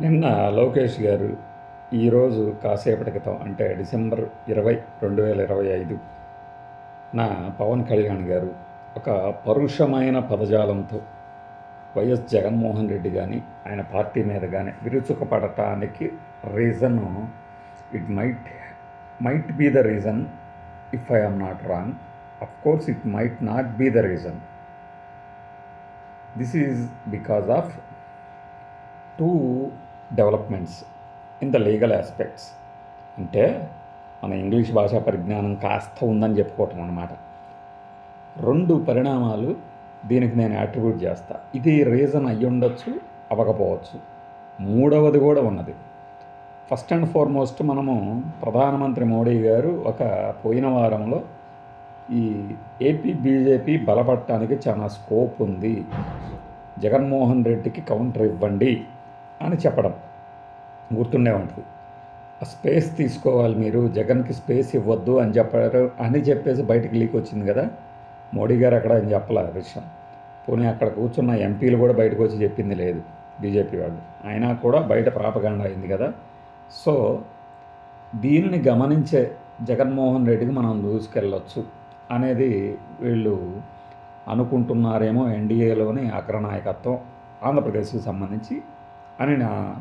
నిన్న లోకేష్ గారు ఈరోజు కాసేపటి క్రితం అంటే డిసెంబర్ ఇరవై రెండు వేల ఇరవై ఐదు నా పవన్ కళ్యాణ్ గారు ఒక పరుషమైన పదజాలంతో వైఎస్ జగన్మోహన్ రెడ్డి కానీ ఆయన పార్టీ మీద కానీ విరుచుకుపడటానికి reason it might might be the reason if I am not wrong of course it might not be the reason this is because of two developments in the legal aspects అంటే మన English భాషా పరిజ్ఞానం కాస్త ఉందని చెప్పుకోవటం అన్నమాట. రెండు పరిణామాలు దీనికి నేను అట్రిబ్యూట్ చేస్తా. ఇది రీజన్ అయ్యి ఉండొచ్చు అవ్వకపోవచ్చు. మూడవది కూడా ఉన్నది. ఫస్ట్ అండ్ ఫార్మోస్ట్ మనము ప్రధానమంత్రి మోడీ గారు ఒక పోయిన వారంలో ఈ ఏపీ బీజేపీ బలపడటానికి చాలా స్కోప్ ఉంది. జగన్మోహన్ రెడ్డికి కౌంటర్ ఇవ్వండి అని చెప్పడం. గుర్తుండే ఉంటుంది. ఆ స్పేస్ తీసుకోవాలి మీరు జగన్కి స్పేస్ ఇవ్వద్దు అని చెప్పారు అని చెప్పేసి బయటకు లీక్ వచ్చింది కదా. మోడీ గారు అక్కడ అని చెప్పలే విషయం. పోనీ అక్కడ కూర్చున్న ఎంపీలు కూడా బయటకు వచ్చి చెప్పింది లేదు బీజేపీ వాళ్ళు. అయినా కూడా బయట ప్రాపగాండ అయింది కదా. సో దీనిని గమనించే జగన్మోహన్ రెడ్డికి మనం దూసుకెళ్ళొచ్చు అనేది వీళ్ళు అనుకుంటున్నారేమో ఎన్డీఏలోని అగ్రనాయకత్వం ఆంధ్రప్రదేశ్కి సంబంధించి అని నా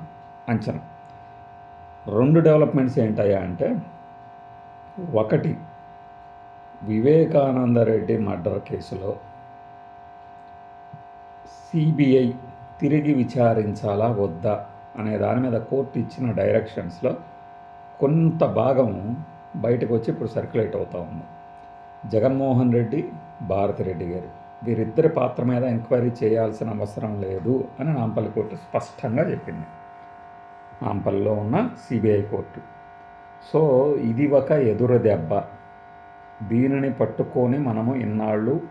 అంచనా. రెండు డెవలప్మెంట్స్ ఏంటయ్యా అంటే ఒకటి వివేకానంద రెడ్డి మర్డర్ కేసులో సిబిఐ తిరిగి విచారించాలా వద్దా అనే దాని మీద కోర్టు ఇచ్చిన డైరెక్షన్స్లో కొంత భాగం బయటకు వచ్చి ఇప్పుడు సర్క్యులేట్ అవుతూ ఉంది. జగన్మోహన్ రెడ్డి భారతిరెడ్డి గారు వీరిద్దరి పాత్ర మీద ఎంక్వైరీ చేయాల్సిన అవసరం లేదు అని నాంపల్లి కోర్టు స్పష్టంగా చెప్పింది. అంపల్లో ఉన్న సిబిఐ కోర్టు. సో ఇది ఒక ఎదురు దెబ్బ. దీనిని పట్టుకొని మనము ఇన్నాళ్ళు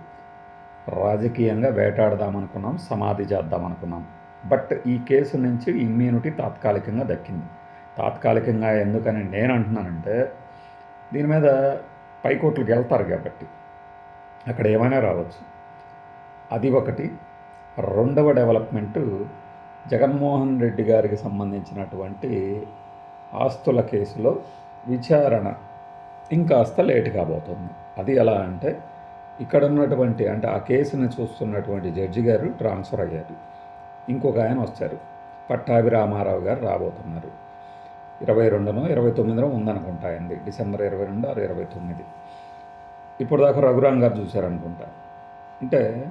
రాజకీయంగా వేటాడదామనుకున్నాం సమాధి చేద్దామనుకున్నాం. బట్ ఈ కేసు నుంచి ఇమ్యూనిటీ తాత్కాలికంగా దక్కింది. తాత్కాలికంగా ఎందుకని నేను అంటున్నానంటే దీని మీద పైకోట్లకు వెళ్తారు కాబట్టి. అక్కడ ఏమైనా రావచ్చు. అది ఒకటి. రెండవ డెవలప్మెంటు జగన్మోహన్ రెడ్డి గారికి సంబంధించినటువంటి ఆస్తుల కేసులో విచారణ ఇంకాస్త లేట్ కాబోతుంది అది ఎలా అంటే ఇక్కడ ఉన్నటువంటి అంటే ఆ కేసుని చూస్తున్నటువంటి జడ్జి గారు ట్రాన్స్ఫర్ అయ్యారు. ఇంకొక ఆయన వచ్చారు. పట్టాభి రామారావు గారు రాబోతున్నారు. ఇరవై రెండునో ఇరవై తొమ్మిదినో ఉందనుకుంటా అయింది డిసెంబర్ ఇరవై రెండు ఆరు ఇరవై తొమ్మిది. ఇప్పుడు దాకా రఘురామ్ గారు చూశారనుకుంటా. అంటే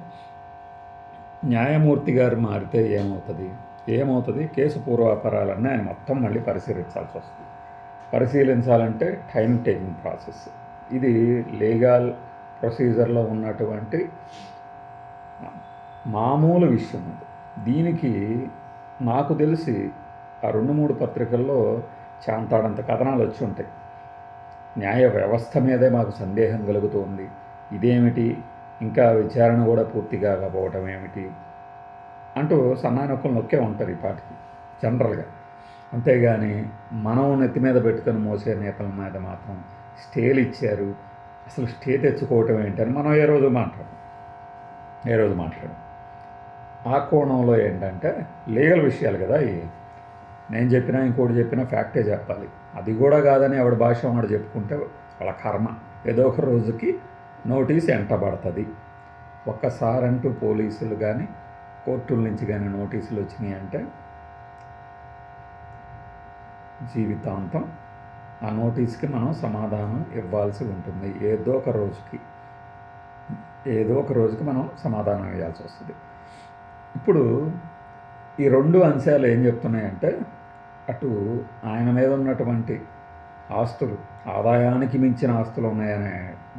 న్యాయమూర్తి గారు మారితే ఏమవుతుంది? ఏమవుతుంది? కేసు పూర్వాపరాలన్నీ ఆయన మొత్తం మళ్ళీ పరిశీలించాల్సి వస్తుంది. పరిశీలించాలంటే టైం టేకింగ్ ప్రాసెస్ ఇది లీగల్ ప్రొసీజర్లో ఉన్నటువంటి మామూలు విషయం అది. దీనికి నాకు తెలిసి ఆ రెండు మూడు పత్రికల్లో చాంతాడంత కథనాలు వచ్చి ఉంటాయి. న్యాయ వ్యవస్థ మీదే మాకు సందేహం కలుగుతోంది. ఇదేమిటి? ఇంకా విచారణ కూడా పూర్తి కాకపోవటం ఏమిటి? అంటూ సన్నాయి నొక్కలు నొక్కే ఉంటారు ఈ పాటికి జనరల్గా. అంతేగాని మనం నెత్తి మీద పెట్టుకొని మోసే నేతల మీద మాత్రం స్టేలు ఇచ్చారు అసలు స్టే తెచ్చుకోవటం ఏంటని మనం ఏ రోజు మాట్లాడం ఏ రోజు మాట్లాడం ఆ కోణంలో ఏంటంటే లీగల్ విషయాలు కదా ఇవి. నేను చెప్పినా ఇంకోటి చెప్పినా ఫ్యాక్టే చెప్పాలి. అది కూడా కాదని ఎవడి భాష వాడు చెప్పుకుంటే వాళ్ళ కర్మ. ఏదో ఒక రోజుకి నోటీస్ ఎంటబడుతుంది ఒక్కసారంటూ పోలీసులు కానీ కోర్టుల నుంచి కానీ నోటీసులు వచ్చినాయి అంటే జీవితాంతం ఆ నోటీస్కి మనం సమాధానం ఇవ్వాల్సి ఉంటుంది. ఏదో ఒక రోజుకి ఏదో ఒక రోజుకి మనం సమాధానం ఇవ్వాల్సి వస్తుంది. ఇప్పుడు ఈ రెండు అంశాలు ఏం చెప్తున్నాయంటే అటు ఆయన మీద ఉన్నటువంటి ఆస్తులు ఆదాయానికి మించిన ఆస్తులు ఉన్నాయనే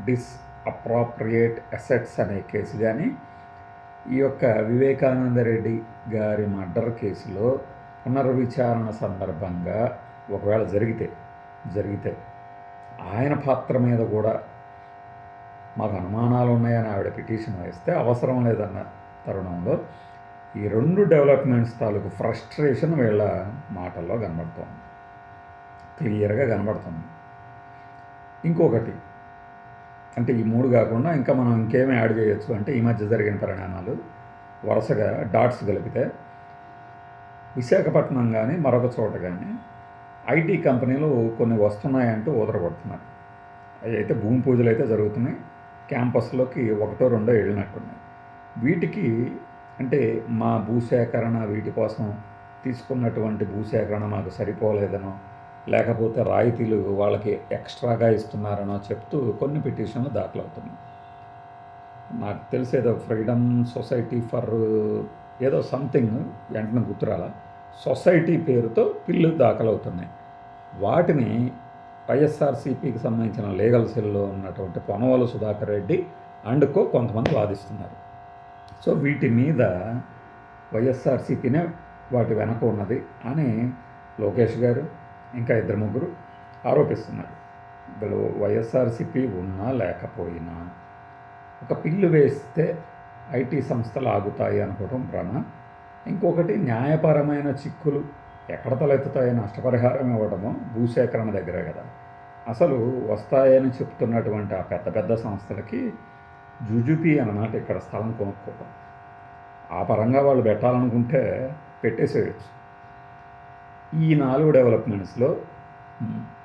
డిస్ అప్రాప్రియేట్ అసెట్స్ అనే కేసు కానీ ఈ యొక్క వివేకానంద రెడ్డి గారి మర్డర్ కేసులో పునర్విచారణ సందర్భంగా ఒకవేళ జరిగితే జరిగితే ఆయన పాత్ర మీద కూడా మాకు అనుమానాలు ఉన్నాయని ఆవిడ పిటిషన్ వేస్తే అవసరం లేదన్న తరుణంలో ఈ రెండు డెవలప్మెంట్స్ తాలూకు ఫ్రస్ట్రేషన్ వీళ్ళ మాటల్లో కనబడుతోంది. క్లియర్గా కనబడుతుంది. ఇంకొకటి అంటే ఈ మూడు కాకుండా ఇంకా మనం ఇంకేమి యాడ్ చేయొచ్చు అంటే ఈ మధ్య జరిగిన పరిణామాలు వరుసగా డాట్స్ కలిపితే విశాఖపట్నం కానీ మరొక చోట కానీ ఐటీ కంపెనీలు కొన్ని వస్తున్నాయంటూ ఊదరగొడుతున్నారు. అవి అయితే భూమి పూజలు అయితే జరుగుతున్నాయి. క్యాంపస్లోకి ఒకటో రెండో వెళ్ళినట్టున్నాయి. వీటికి అంటే మా భూసేకరణ వీటి కోసం తీసుకున్నటువంటి భూసేకరణ మాకు సరిపోలేదనో లేకపోతే రాయితీలు వాళ్ళకి ఎక్స్ట్రాగా ఇస్తున్నారనో చెప్తూ కొన్ని పిటిషన్లు దాఖలవుతున్నాయి. నాకు తెలిసేదో ఫ్రీడమ్ సొసైటీ ఫర్ ఏదో సంథింగ్ వెంటనే గుర్తురాల? సొసైటీ పేరుతో పిల్లు దాఖలవుతున్నాయి. వాటిని వైఎస్ఆర్సీపీకి సంబంధించిన లీగల్ సెల్లో ఉన్నటువంటి పొనవల సుధాకర్ రెడ్డి అండ్కో కొంతమంది వాదిస్తున్నారు. సో వీటి మీద వైఎస్ఆర్సీపీనే వాటి వెనక ఉన్నది అని లోకేష్ గారు ఇంకా ఇద్దరు ముగ్గురు ఆరోపిస్తున్నారు. వీళ్ళు వైఎస్ఆర్సీపీ ఉన్నా లేకపోయినా ఒక పిల్లు వేస్తే ఐటీ సంస్థలు ఆగుతాయి అనుకోవడం భ్రమ ఇంకొకటి న్యాయపరమైన చిక్కులు ఎక్కడ తలెత్తుతాయి? నష్టపరిహారం ఇవ్వడమో భూసేకరణ దగ్గరే కదా. అసలు వస్తాయని చెప్తున్నటువంటి ఆ పెద్ద పెద్ద సంస్థలకి జుజుపి అన్నమాట ఇక్కడ స్థలం కొనుక్కోవడం. ఆ పరంగా వాళ్ళు పెట్టాలనుకుంటే పెట్టేసేయచ్చు. ఈ నాలుగు డెవలప్మెంట్స్లో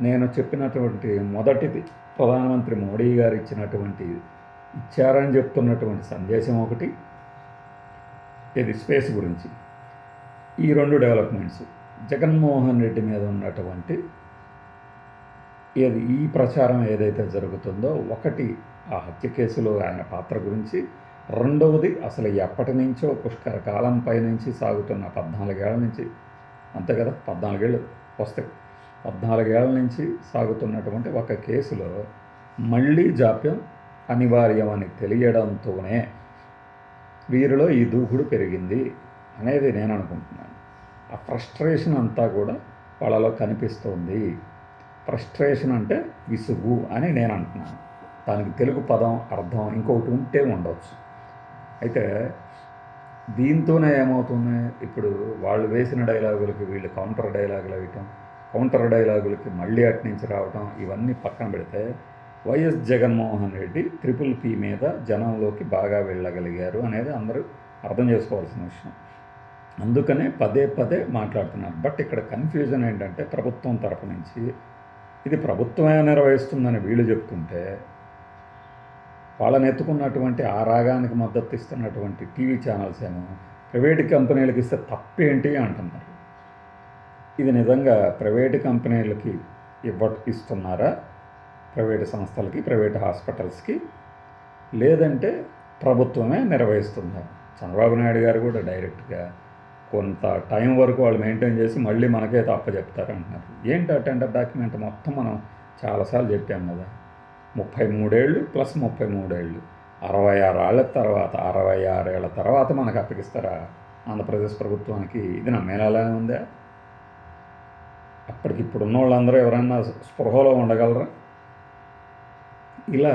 నేను చెప్పినటువంటి మొదటిది ప్రధానమంత్రి మోడీ గారు ఇచ్చినటువంటి ఇచ్చారని చెప్తున్నటువంటి సందేశం ఒకటి ఇది స్పేస్ గురించి. ఈ రెండు డెవలప్మెంట్స్ జగన్మోహన్ రెడ్డి మీద ఉన్నటువంటి ఏది ఈ ప్రచారం ఏదైతే జరుగుతుందో ఒకటి ఆ హత్య కేసులో ఆయన పాత్ర గురించి రెండవది అసలు ఎప్పటి నుంచో పుష్కర కాలం పై నుంచి సాగుతున్న పద్నాలుగేళ్ళ నుంచి అంతే కదా పద్నాలుగేళ్ళు వస్తాయి. పద్నాలుగేళ్ళ నుంచి సాగుతున్నటువంటి ఒక కేసులో మళ్ళీ జాప్యం అనివార్యమని తెలియడంతోనే వీరిలో ఈ దూకుడు పెరిగింది అనేది నేను అనుకుంటున్నాను. ఆ ఫ్రస్ట్రేషన్ అంతా కూడా వాళ్ళలో కనిపిస్తోంది. ఫ్రస్ట్రేషన్ అంటే విసుగు అని నేను అంటున్నాను. దానికి తెలుగు పదం అర్థం ఇంకొకటి ఉంటే ఉండవచ్చు అయితే దీంతోనే ఏమవుతుంది? ఇప్పుడు వాళ్ళు వేసిన డైలాగులకి వీళ్ళు కౌంటర్ డైలాగులు వేయటం కౌంటర్ డైలాగులకి మళ్ళీ అటు నుంచి రావటం ఇవన్నీ పక్కన పెడితే YS Jaganmohan Reddy triple P మీద జనంలోకి బాగా వెళ్ళగలిగారు అనేది అందరూ అర్థం చేసుకోవాల్సిన విషయం. అందుకనే పదే పదే మాట్లాడుతున్నారు. బట్ ఇక్కడ కన్ఫ్యూజన్ ఏంటంటే ప్రభుత్వం తరపు నుంచి ఇది ప్రభుత్వమే నిర్వహిస్తుందని వీళ్ళు చెప్తుంటే వాళ్ళని ఎత్తుకున్నటువంటి ఆ రాగానికి మద్దతు ఇస్తున్నటువంటి టీవీ ఛానల్స్ ఏమో ప్రైవేట్ కంపెనీలకు ఇస్తే తప్పేంటి అంటున్నారు. ఇది నిజంగా ప్రైవేట్ కంపెనీలకి ఇవ్వ ఇస్తున్నారా? ప్రైవేట్ సంస్థలకి ప్రైవేట్ హాస్పిటల్స్కి? లేదంటే ప్రభుత్వమే నిర్వహిస్తుందా? చంద్రబాబు నాయుడు గారు కూడా డైరెక్ట్గా కొంత టైం వరకు వాళ్ళు మెయింటైన్ చేసి మళ్ళీ మనకే తప్ప చెప్తారంటున్నారు. ఏంటి అటెండర్ టెండర్ డాక్యుమెంట్ మొత్తం మనం చాలాసార్లు చెప్పాం కదా? ముప్పై మూడేళ్ళు ప్లస్ ముప్పై మూడేళ్ళు. అరవై ఆరు తర్వాత అరవై ఆరేళ్ళ తర్వాత మనకు అప్పగిస్తారా? ఆంధ్రప్రదేశ్ ప్రభుత్వానికి ఇది నమ్మేలానే ఉందా? అప్పటికి ఇప్పుడు ఉన్న వాళ్ళందరూ ఎవరైనా స్పృహలో ఉండగలరా? ఇలా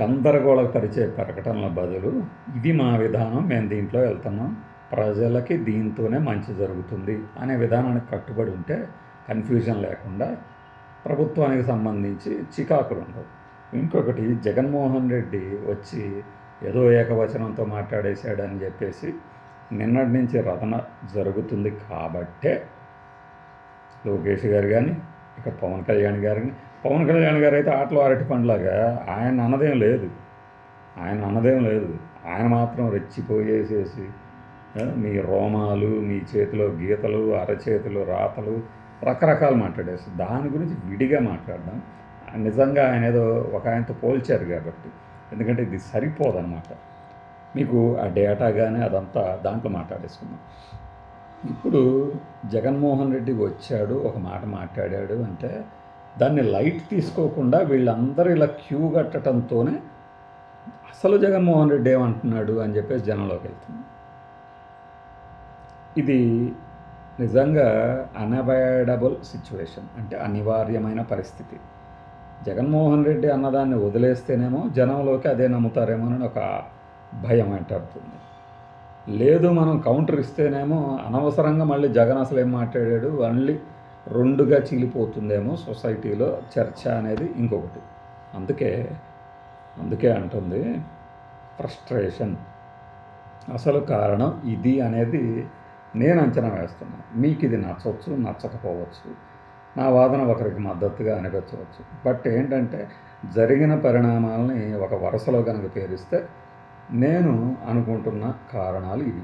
గందరగోళపరిచే ప్రకటనల బదులు ఇది మా విధానం మేము దీంట్లో వెళ్తున్నాం. ప్రజలకి దీంతోనే మంచి జరుగుతుంది అనే విధానానికి కట్టుబడి ఉంటే కన్ఫ్యూజన్ లేకుండా ప్రభుత్వానికి సంబంధించి చికాకులు ఉండవు ఇంకొకటి జగన్మోహన్ రెడ్డి వచ్చి ఏదో ఏకవచనంతో మాట్లాడేశాడని చెప్పేసి నిన్నటి నుంచి రథన జరుగుతుంది కాబట్టే లోకేష్ గారు కానీ ఇక పవన్ కళ్యాణ్ గారు కానీ పవన్ కళ్యాణ్ గారు అయితే ఆటలు అరటి పండ్లాగా ఆయన అన్నదేం లేదు. ఆయన అన్నదేం లేదు. ఆయన మాత్రం రెచ్చిపోయేసేసి మీ రోమాలు మీ చేతిలో గీతలు అరచేతులు రాతలు రకరకాలు మాట్లాడేసి దాని గురించి విడిగా మాట్లాడడం. నిజంగా ఆయన ఏదో ఒక ఆయనతో పోల్చారు కాబట్టి. ఎందుకంటే ఇది సరిపోదన్నమాట. మీకు ఆ డేటా కానీ అదంతా దాంట్లో మాట్లాడేసుకుందాం. ఇప్పుడు జగన్మోహన్ రెడ్డి వచ్చాడు ఒక మాట మాట్లాడాడు అంటే దాన్ని లైట్ తీసుకోకుండా వీళ్ళందరూ ఇలా క్యూ కట్టడంతోనే అసలు జగన్మోహన్ రెడ్డి ఏమంటున్నాడు అని చెప్పేసి జనంలోకి వెళ్తుంది. ఇది నిజంగా అన్అవాయిడబుల్ సిచ్యువేషన్ అంటే అనివార్యమైన పరిస్థితి. జగన్మోహన్ రెడ్డి అన్నదాన్ని వదిలేస్తేనేమో జనంలోకి అదే నమ్ముతారేమో అని ఒక భయం వెంటాడుతుంది లేదు మనం కౌంటర్ ఇస్తేనేమో అనవసరంగా మళ్ళీ జగన్ అసలు ఏం మాట్లాడాడు? మళ్ళీ రెండుగా చీలిపోతుందేమో సొసైటీలో చర్చ అనేది ఇంకొకటి. అందుకే అందుకే అంటుంది ఫ్రస్ట్రేషన్ అసలు కారణం ఇది అనేది నేను అంచనా వేస్తున్నా. మీకు ఇది నచ్చవచ్చు నచ్చకపోవచ్చు. నా వాదన ఒకరికి మద్దతుగా అనిపించవచ్చు. బట్ ఏంటంటే జరిగిన పరిణామాలని ఒక వరుసలో కనుక పేరిస్తే నేను అనుకుంటున్న కారణాలు ఇవి.